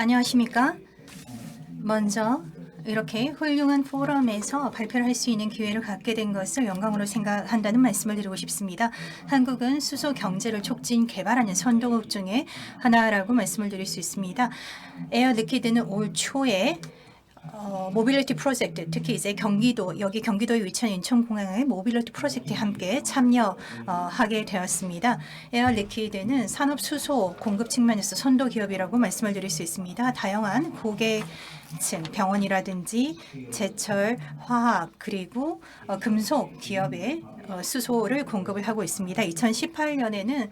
안녕하십니까? 먼저 이렇게 훌륭한 포럼에서 발표를 할 수 있는 기회를 갖게 된 것을 영광으로 생각한다는 말씀을 드리고 싶습니다. 한국은 수소 경제를 촉진 개발하는 선도국 중에 하나라고 말씀을 드릴 수 있습니다. 에어 리퀴드는 올 초에 어, 모빌리티 프로젝트 특히 이제 경기도 여기 경기도에 위치한 인천공항의 모빌리티 프로젝트에 함께 참여하게 되었습니다. 에어 리퀴드는 산업 수소 공급 측면에서 선도 기업이라고 말씀을 드릴 수 있습니다. 다양한 고객층 병원이라든지 제철, 화학 그리고 어, 금속 기업에 어, 수소를 공급을 하고 있습니다. 2018년에는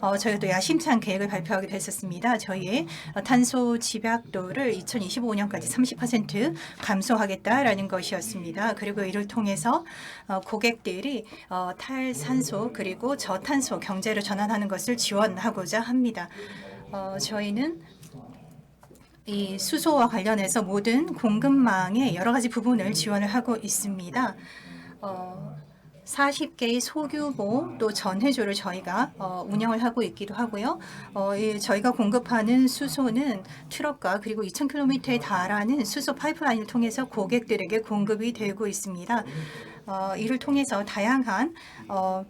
어, 저희도 야심찬 계획을 발표하게 됐었습니다. 저희의 어, 탄소 집약도를 2025년까지 30% 감소하겠다라는 것이었습니다. 그리고 이를 통해서 어, 고객들이 어, 탈산소 그리고 저탄소 경제로 전환하는 것을 지원하고자 합니다. 어, 저희는 이 수소와 관련해서 모든 공급망의 여러 가지 부분을 지원을 하고 있습니다. 어, 40개의 소규모 또 전해조를 저희가 어, 운영을 하고 있기도 하고요. 어, 이 저희가 공급하는 수소는 트럭과 그리고 2,000km에 달하는 수소 파이프라인을 통해서 고객들에게 공급이 되고 있습니다. 어, 이를 통해서 다양한 어,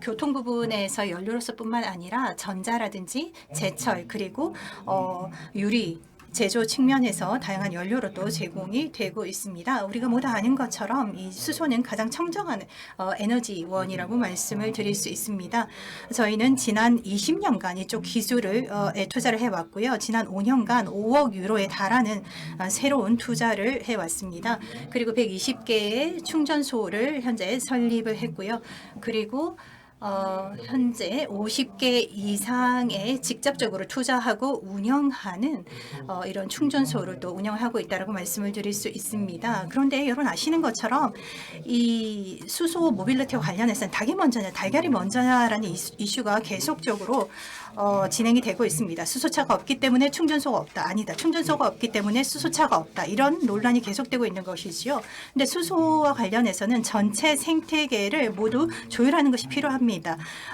교통 부분에서 연료로서뿐만 아니라 전자라든지 제철 그리고 어, 유리 제조 측면에서 다양한 연료로 또 제공이 되고 있습니다. 우리가 모두 아는 것처럼 이 수소는 가장 청정한 어, 에너지원이라고 말씀을 드릴 수 있습니다. 저희는 지난 20년간 이쪽 기술을 어, 에 투자를 해왔고요. 지난 5년간 5억 유로에 달하는 어, 새로운 투자를 해왔습니다. 그리고 120개의 충전소를 현재 설립을 했고요. 그리고 어, 현재 50개 이상의 직접적으로 투자하고 운영하는 어, 이런 충전소를 또 운영하고 있다라고 말씀을 드릴 수 있습니다. 그런데 여러분 아시는 것처럼 이 수소 모빌리티와 관련해서는 닭이 먼저냐 달걀이 먼저냐라는 이슈- 이슈가 계속적으로 어, 진행이 되고 있습니다. 수소차가 없기 때문에 충전소가 없다. 아니다. 충전소가 없기 때문에 수소차가 없다. 이런 논란이 계속되고 있는 것이지요. 근데 수소와 관련해서는 전체 생태계를 모두 조율하는 것이 필요합니다.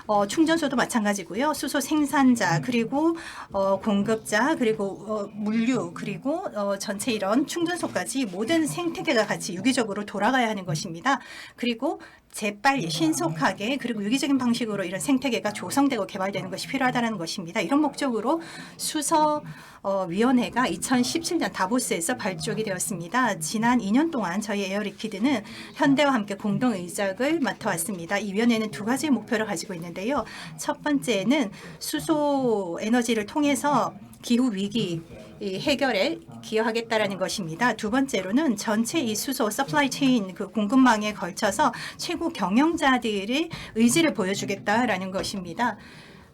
어, 충전소도 마찬가지고요. 수소 생산자 그리고 어, 공급자 그리고 어, 물류 그리고 어, 전체 이런 충전소까지 모든 생태계가 같이 유기적으로 돌아가야 하는 것입니다. 그리고 재빨리 신속하게 그리고 유기적인 방식으로 이런 생태계가 조성되고 개발되는 것이 필요하다는 것입니다. 이런 목적으로 수서 어, 위원회가 2017년 다보스에서 발족이 되었습니다. 지난 2년 동안 저희 에어리퀴드는 현대와 함께 공동 의장을 맡아왔습니다. 이 위원회는 두 가지 목표를 가지고 있는데요. 첫 번째는 수소 에너지를 통해서 기후 위기 이 해결에 기여하겠다라는 것입니다. 두 번째로는 전체 이 수소 서플라이 체인 그 공급망에 걸쳐서 최고 경영자들의 의지를 보여주겠다라는 것입니다.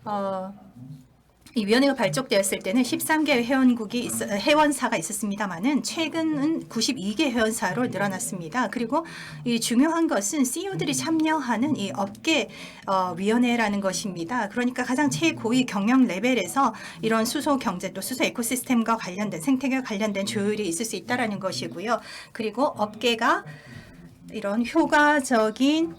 어, 이 위원회가 발족되었을 때는 13개 회원국이 있, 회원사가 있었습니다만은 최근은 92개 회원사로 늘어났습니다. 그리고 이 중요한 것은 CEO들이 참여하는 이 업계 어, 위원회라는 것입니다. 그러니까 가장 최고위 경영 레벨에서 이런 수소 경제 또 수소 에코시스템과 관련된 생태계 관련된 조율이 있을 수 있다라는 것이고요. 그리고 업계가 이런 효과적인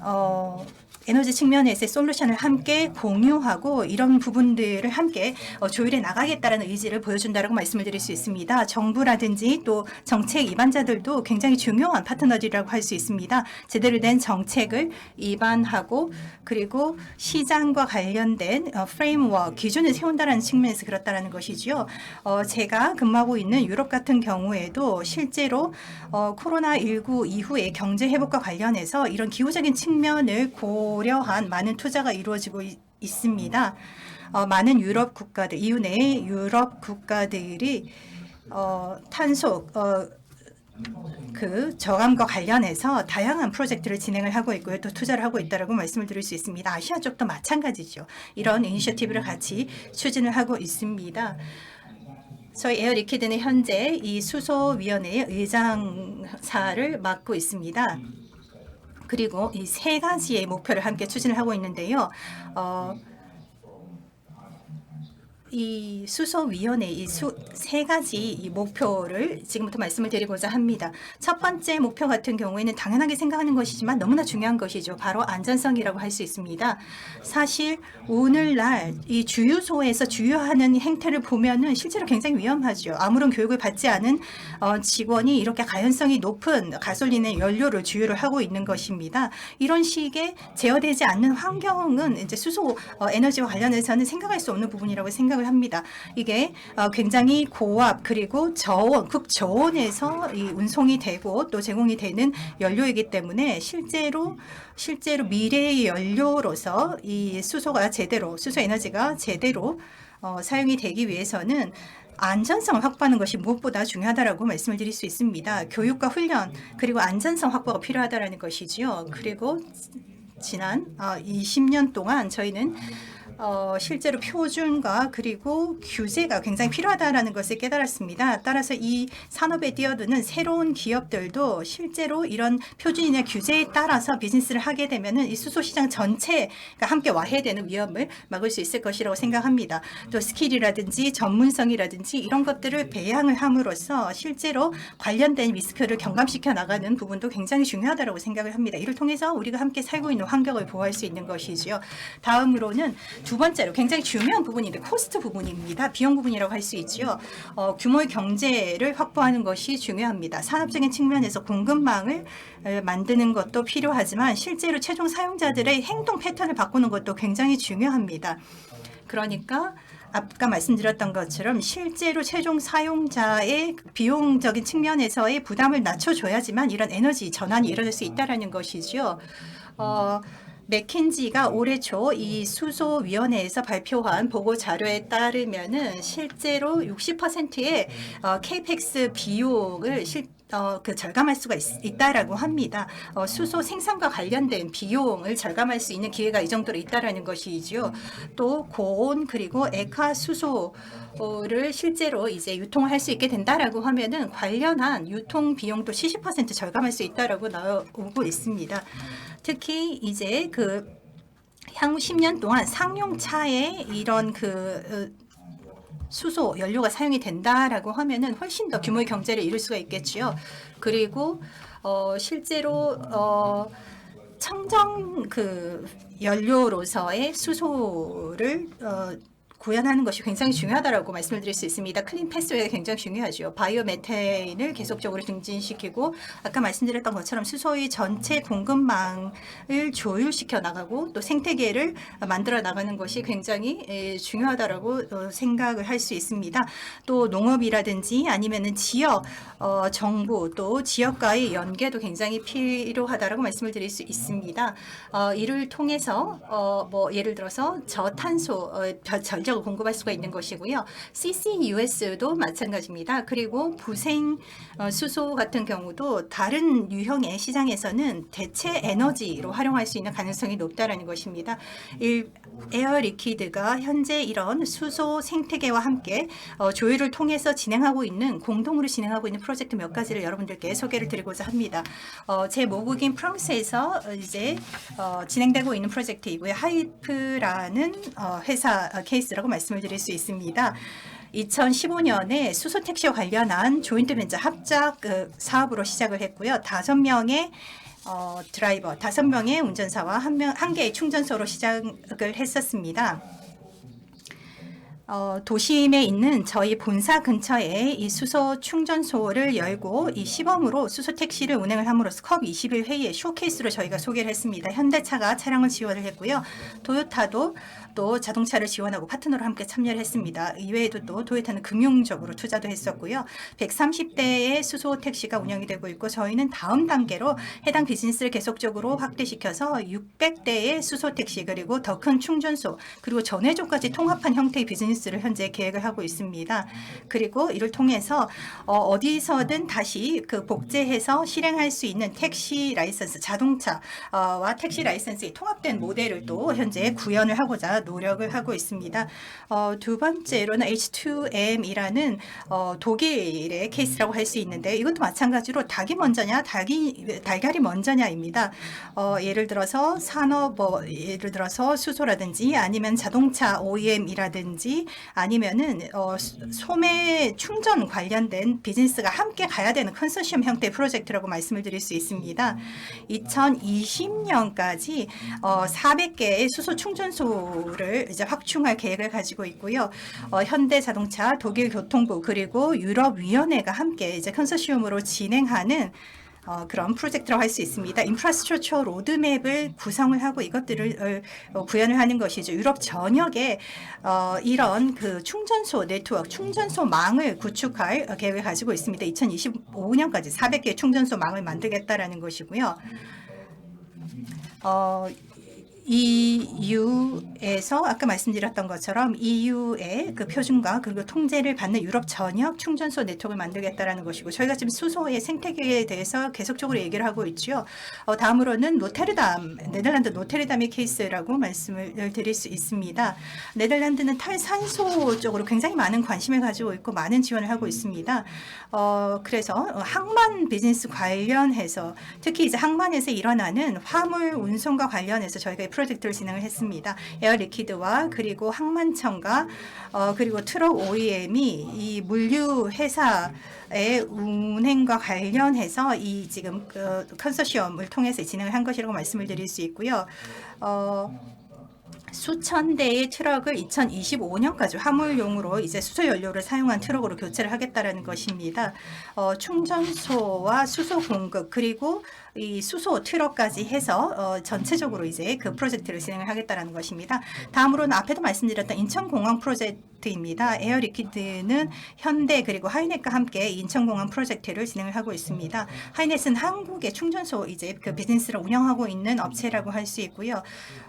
어, 에너지 측면에서의 솔루션을 함께 공유하고 이런 부분들을 함께 어, 조율해 나가겠다는 의지를 보여준다라고 말씀을 드릴 수 있습니다. 정부라든지 또 정책 입안자들도 굉장히 중요한 파트너들이라고 할 수 있습니다. 제대로 된 정책을 입안하고 그리고 시장과 관련된 어, 프레임워크 기준을 세운다는 측면에서 그렇다라는 것이지요. 어, 제가 근무하고 있는 유럽 같은 경우에도 실제로 어, 코로나 19 이후에 경제 회복과 관련해서 이런 기후적인 측면을 고 려한 많은 투자가 이루어지고 있, 있습니다. 어, 많은 유럽 국가들, EU 내 유럽 국가들이 어, 탄소 어, 그 저감과 관련해서 다양한 프로젝트를 진행을 하고 있고요. 또 투자를 하고 있다라고 말씀을 드릴 수 있습니다. 아시아 쪽도 마찬가지죠. 이런 이니셔티브를 같이 추진을 하고 있습니다. 저희 에어 리퀴드는 현재 이 수소위원회의 의장사를 맡고 있습니다. 그리고 이 세 가지의 목표를 함께 추진을 하고 있는데요. 어, 이 수소위원회 이 세 가지 이 목표를 지금부터 말씀을 드리고자 합니다. 첫 번째 목표 같은 경우에는 당연하게 생각하는 것이지만 너무나 중요한 것이죠. 바로 안전성이라고 할 수 있습니다. 사실 오늘날 이 주유소에서 주유하는 행태를 보면은 실제로 굉장히 위험하죠. 아무런 교육을 받지 않은 어, 직원이 이렇게 가연성이 높은 가솔린의 연료를 주유를 하고 있는 것입니다. 이런 식의 제어되지 않는 환경은 이제 수소 어, 에너지와 관련해서는 생각할 수 없는 부분이라고 생각을 합니다. 이게 어, 굉장히 고압 그리고 저온, 극저온에서 이 운송이 되고 또 제공이 되는 연료이기 때문에 실제로 실제로 미래의 연료로서 이 수소가 제대로 수소 에너지가 제대로 어, 사용이 되기 위해서는 안전성을 확보하는 것이 무엇보다 중요하다라고 말씀을 드릴 수 있습니다. 교육과 훈련 그리고 안전성 확보가 필요하다라는 것이지요. 그리고 지난 어, 20년 동안 저희는 어, 실제로 표준과 그리고 규제가 굉장히 필요하다라는 것을 깨달았습니다. 따라서 이 산업에 뛰어드는 새로운 기업들도 실제로 이런 표준이나 규제에 따라서 비즈니스를 하게 되면은 이 수소 시장 전체가 함께 와해되는 위험을 막을 수 있을 것이라고 생각합니다. 또 스킬이라든지 전문성이라든지 이런 것들을 배양을 함으로써 실제로 관련된 리스크를 경감시켜 나가는 부분도 굉장히 중요하다고 생각을 합니다. 이를 통해서 우리가 함께 살고 있는 환경을 보호할 수 있는 것이지요. 다음으로는 두 번째로 굉장히 중요한 부분인데 코스트 부분입니다. 비용 부분이라고 할 수 있지요. 어, 규모의 경제를 확보하는 것이 중요합니다. 산업적인 측면에서 공급망을 에, 만드는 것도 필요하지만 실제로 최종 사용자들의 행동 패턴을 바꾸는 것도 굉장히 중요합니다. 그러니까 아까 말씀드렸던 것처럼 실제로 최종 사용자의 비용적인 측면에서의 부담을 낮춰줘야지만 이런 에너지 전환이 이루어질 수 있다라는 것이죠. 어, 맥킨지가 올해 초 이 수소위원회에서 발표한 보고 자료에 따르면은 실제로 60%의 어, 케이펙스 비용을 실 어, 그 절감할 수가 있, 다라고 합니다. 어, 수소 생산과 관련된 비용을 절감할 수 있는 기회가 이 정도로 있다라는 것이지요. 또 고온 그리고 액화 수소를 실제로 이제 유통할 수 있게 된다라고 하면은 관련한 유통 비용도 70% 절감할 수 있다라고 나오고 있습니다. 특히 이제 그 향후 10년 동안 상용차에 이런 그 어, 수소 연료가 사용이 된다라고 하면은 훨씬 더 규모의 경제를 이룰 수가 있겠지요. 그리고 어 실제로 어 청정 그 연료로서의 수소를 어 구현하는 것이 굉장히 중요하다라고 말씀을 드릴 수 있습니다. 클린 패스웨이가 굉장히 중요하죠. 바이오 메테인을 계속적으로 증진시키고 아까 말씀드렸던 것처럼 수소의 전체 공급망을 조율시켜 나가고 또 생태계를 만들어 나가는 것이 굉장히 에, 중요하다라고 어, 생각을 할 수 있습니다. 또 농업이라든지 아니면은 지역 어, 정부 또 지역과의 연계도 굉장히 필요하다라고 말씀을 드릴 수 있습니다. 어, 이를 통해서 어, 뭐 예를 들어서 저탄소 어, 저- 전력 을 공급할 수가 있는 것이고요. CCUS도 마찬가지입니다. 그리고 부생 어, 수소 같은 경우도 다른 유형의 시장에서는 대체 에너지로 활용할 수 있는 가능성이 높다라는 것입니다. 일, 에어 리퀴드가 현재 이런 수소 생태계와 함께 어, 조율을 통해서 진행하고 있는 공동으로 진행하고 있는 프로젝트 몇 가지를 여러분들께 소개를 드리고자 합니다. 어, 제 모국인 프랑스에서 어, 이제 어, 진행되고 있는 프로젝트이고요. 하이프라는 어, 회사 어, 케이스 라고 말씀을 드릴 수 있습니다. 2015년에 수소 택시와 관련한 조인트 벤처 합작 그 사업으로 시작을 했고요. 다섯 명의 어, 드라이버, 다섯 명의 운전사와 한 명, 한 개의 충전소로 시작을 했었습니다. 어, 도심에 있는 저희 본사 근처에 이 수소 충전소를 열고 이 시범으로 수소 택시를 운행을 함으로써 컵21 회의의 쇼케이스로 저희가 소개를 했습니다. 현대차가 차량을 지원을 했고요. 도요타도 또 자동차를 지원하고 파트너로 함께 참여를 했습니다. 이외에도 또 도요타는 금융적으로 투자도 했었고요. 130대의 수소 택시가 운영이 되고 있고 저희는 다음 단계로 해당 비즈니스를 계속적으로 확대시켜서 600대의 수소 택시 그리고 더 큰 충전소 그리고 전해조까지 통합한 형태의 비즈니스 를 현재 계획을 하고 있습니다. 그리고 이를 통해서 어, 디서든 다시 그 복제해서 실행할 수 있는 택시 라이선스 자동차와 택시 라이선스의 통합된 모델을 또 현재 구현을 하고자 노력을 하고 있습니다. 어, 두 번째로는 H2M이라는 어, 독일의 케이스라고 할 수 있는데 이것도 마찬가지로 닭이 먼저냐 닭이 달걀이 먼저냐입니다. 어, 예를 들어서 산업 뭐 예를 들어서 수소라든지 아니면 자동차 OEM이라든지 아니면은 어, 소- 소매 충전 관련된 비즈니스가 함께 가야 되는 컨소시엄 형태의 프로젝트라고 말씀을 드릴 수 있습니다. 2020년까지 어, 400개의 수소 충전소를 이제 확충할 계획을 가지고 있고요. 어, 현대자동차, 독일교통부 그리고 유럽위원회가 함께 이제 컨소시엄으로 진행하는 어, 그런 프로젝트라고 할 수 있습니다. 인프라스트럭처 로드맵을 구성을 하고 이것들을 어, 구현을 하는 것이죠. 유럽 전역에 어, 이런 그 충전소 네트워크, 충전소 망을 구축할 어, 계획을 가지고 있습니다. 2025년까지 400개 충전소 망을 만들겠다라는 것이고요. 어, EU에서 아까 말씀드렸던 것처럼 EU의 그 표준과 그리고 통제를 받는 유럽 전역 충전소 네트워크를 만들겠다라는 것이고 저희가 지금 수소의 생태계에 대해서 계속적으로 얘기를 하고 있죠. 어, 다음으로는 노테르담, 네덜란드 노테르담의 케이스라고 말씀을 드릴 수 있습니다. 네덜란드는 탈산소 쪽으로 굉장히 많은 관심을 가지고 있고 많은 지원을 하고 있습니다. 어, 그래서 어, 항만 비즈니스 관련해서 특히 이제 항만에서 일어나는 화물 운송과 관련해서 저희가 이 프로젝트를 진행을 했습니다. 에어 리퀴드와 그리고 항만청과 어, 그리고 트럭 OEM이 이 물류 회사의 운행과 관련해서 이 지금 그 컨소시엄을 통해서 진행을 한 것이라고 말씀을 드릴 수 있고요. 어, 수천 대의 트럭을 2025년까지 화물용으로 이제 수소 연료를 사용한 트럭으로 교체를 하겠다라는 것입니다. 어, 충전소와 수소 공급 그리고 이 수소 트럭까지 해서 어, 전체적으로 이제 그 프로젝트를 진행을 하겠다라는 것입니다. 다음으로는 앞에도 말씀드렸던 인천공항 프로젝트입니다. 에어 리퀴드는 현대 그리고 하이넷과 함께 인천공항 프로젝트를 진행을 하고 있습니다. 하이넷은 한국의 충전소 이제 그 비즈니스를 운영하고 있는 업체라고 할 수 있고요.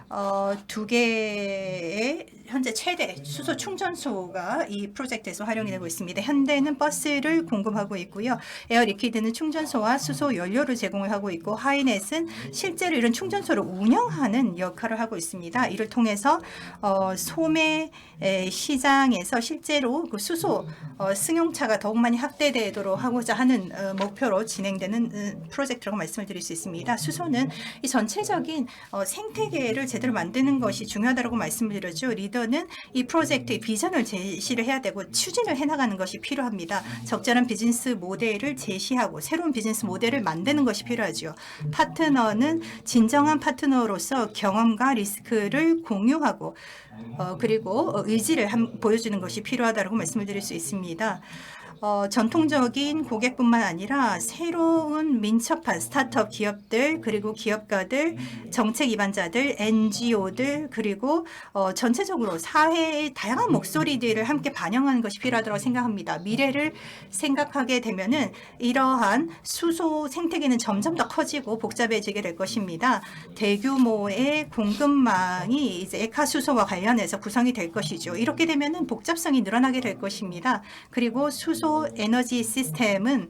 어, 두 개의 현재 최대 수소 충전소가 이 프로젝트에서 활용이 되고 있습니다. 현대는 버스를 공급하고 있고요. 에어 리퀴드는 충전소와 수소 연료를 제공을 하고 있고 하이넷은 실제로 이런 충전소를 운영하는 역할을 하고 있습니다. 이를 통해서 어, 소매 에, 시장에서 실제로 그 수소 어, 승용차가 더욱 많이 확대되도록 하고자 하는 어, 목표로 진행되는 어, 프로젝트라고 말씀을 드릴 수 있습니다. 수소는 이 전체적인 어, 생태계를 제대로 만드는 것이 중요하다고 말씀을 드렸죠. 리더는 이 프로젝트의 비전을 제시를 해야 되고 추진을 해나가는 것이 필요합니다. 적절한 비즈니스 모델을 제시하고 새로운 비즈니스 모델을 만드는 것이 필요하죠. 파트너는 진정한 파트너로서 경험과 리스크를 공유하고 어, 그리고 어, 의지를 함- 보여주는 것이 필요하다고 말씀을 드릴 수 있습니다. 어, 전통적인 고객뿐만 아니라 새로운 민첩한 스타트업 기업들 그리고 기업가들, 정책 기반자들, NGO들 그리고 어, 전체적으로 사회의 다양한 목소리들을 함께 반영하는 것이 필요하다고 생각합니다. 미래를 생각하게 되면은 이러한 수소 생태계는 점점 더 커지고 복잡해지게 될 것입니다. 대규모의 공급망이 이제 액화 수소와 관련해서 구성이 될 것이죠. 이렇게 되면은 복잡성이 늘어나게 될 것입니다. 그리고 수소 에너지 시스템은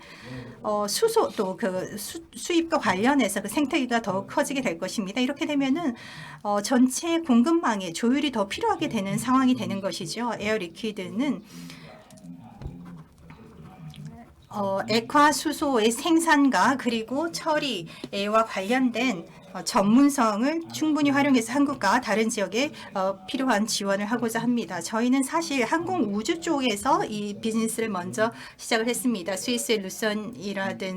어, 수소 또 그 수입과 관련해서 그 생태계가 더 커지게 될 것입니다. 이렇게 되면은 어, 전체 공급망의 조율이 더 필요하게 되는 상황이 되는 것이죠. 에어 리퀴드는 어, 액화 수소의 생산과 그리고 처리와 관련된 어, 전문성을 충분히 활용해서 한국과 다른 지역에 어, 필요한 지원을 하고자 합니다. 저희는 사실 항공 우주 쪽에서 이 비즈니스를 먼저 시작을 했습니다. 스위스의 루선이라든지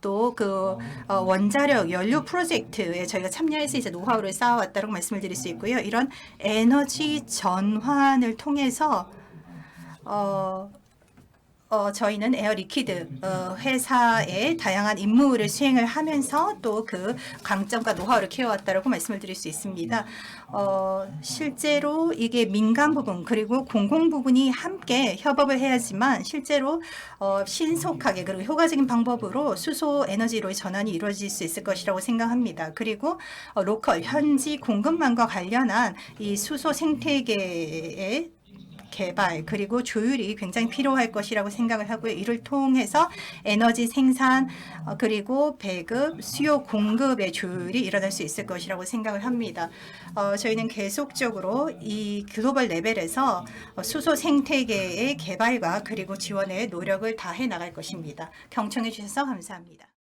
또 그 원자력 연료 프로젝트에 저희가 참여해서 이제 노하우를 쌓아왔다고 말씀을 드릴 수 있고요. 이런 에너지 전환을 통해서 어, 어, 저희는 에어 리퀴드 어, 회사의 다양한 임무를 수행을 하면서 또 그 강점과 노하우를 키워왔다고 말씀을 드릴 수 있습니다. 어, 실제로 이게 민간 부분 그리고 공공 부분이 함께 협업을 해야지만 실제로 어, 신속하게 그리고 효과적인 방법으로 수소 에너지로의 전환이 이루어질 수 있을 것이라고 생각합니다. 그리고 어, 로컬 현지 공급망과 관련한 이 수소 생태계의 개발 그리고 조율이 굉장히 필요할 것이라고 생각을 하고요. 이를 통해서 에너지 생산 어, 그리고 배급, 수요 공급의 조율이 일어날 수 있을 것이라고 생각을 합니다. 어, 저희는 계속적으로 이 글로벌 레벨에서 어, 수소 생태계의 개발과 그리고 지원에 노력을 다해 나갈 것입니다. 경청해 주셔서 감사합니다.